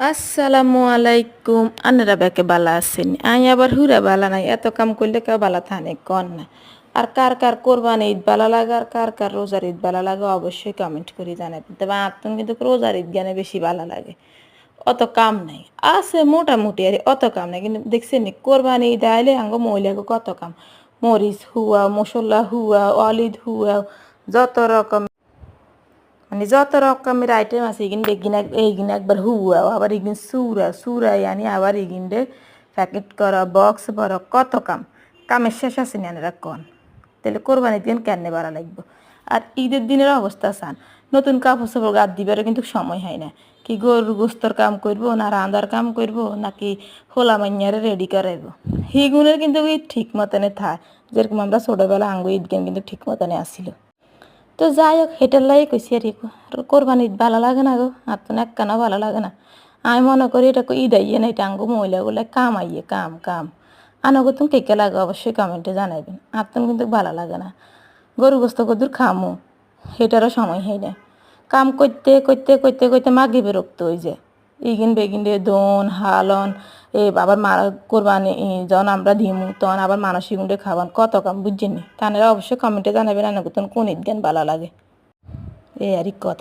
আসসালামু আলাইকুম আনারা বেকে বালা আছেন। আই আবার হুরা বালা নাই। এত কাম করলে কেউ বালা থানে কন না। আর কার কার কোরবানি ঈদ বালা লাগে আর কার কার রোজার ঈদ বালা লাগে অবশ্যই কমেন্ট করে জানাবেন। তবে আত্ম কিন্তু রোজার ঈদ জ্ঞানে বেশি বালা লাগে। অত কাম নাই। আছে মোটামুটি, আর অত কাম নাই। কিন্তু দেখছেন কোরবানি ঈদ আইলে আঙ্গ মহিলাকে কত কাম। মরিচ হুয়া, মশলা হুয়া অলিদ হুয়া, যত রকম মানে যত রকমের আইটেম আছে, এগিন বেগিন এইগিন একবার হুয়া আবার এগিন সুরা সুরাই আনি আবার এগিনরে প্যাকেট করা বক্স বড় কত কাম। কামের শেষ আছে নেনারা কন? তাহলে কোরবানির দিন কেন বাড়া লাগবে? আর ঈদের দিনের অবস্থা সান, নতুন কাপড় চাপড় গাদ দিবারও কিন্তু সময় হয় না। কি গরুর গোস্তর কাম করব, না রান্দার কাম করব, নাকি হোলা মাইয়ারে রেডি করাইব? হিগুনের কিন্তু ঠিক মতনে থায়। যেরকম আমরা ছোটোবেলা আঙ্গু ঈদ কিন্তু ঠিক মতনে আসিল। তো যাই হোক হেটার লাই কইছি আর। কোরবানি ঈদ ভালো লাগে না গো, আর তো একখানা ভালো লাগে না। আমি মনে করি এটা ঈদ আইয়ে না এটা আঙ্গু মহিলাগুলো কাম আইয়ে, কাম কাম। আনাগো তুমি কেকে লাগে অবশ্যই কমেন্টে জানাইবেন। আর তো কিন্তু ভালো লাগে না। গরু গোস্ত কদুর খামো সেটারও সময় হয় না। কাম করতে করতে করতে করতে মাগে বিরক্ত হয়ে যায়। ইগিন বেগিন রে দোন, হালন আবার মারা কোরবানি যখন আমরা দিমু, তখন আবার মানসিক গুন্ডে খাবান কত কাম, বুঝছেন তাহলে অবশ্যই কমেন্টে জানাবেন আনাগো তখন কোন ঈদ ভালো লাগে। এই আর কথা।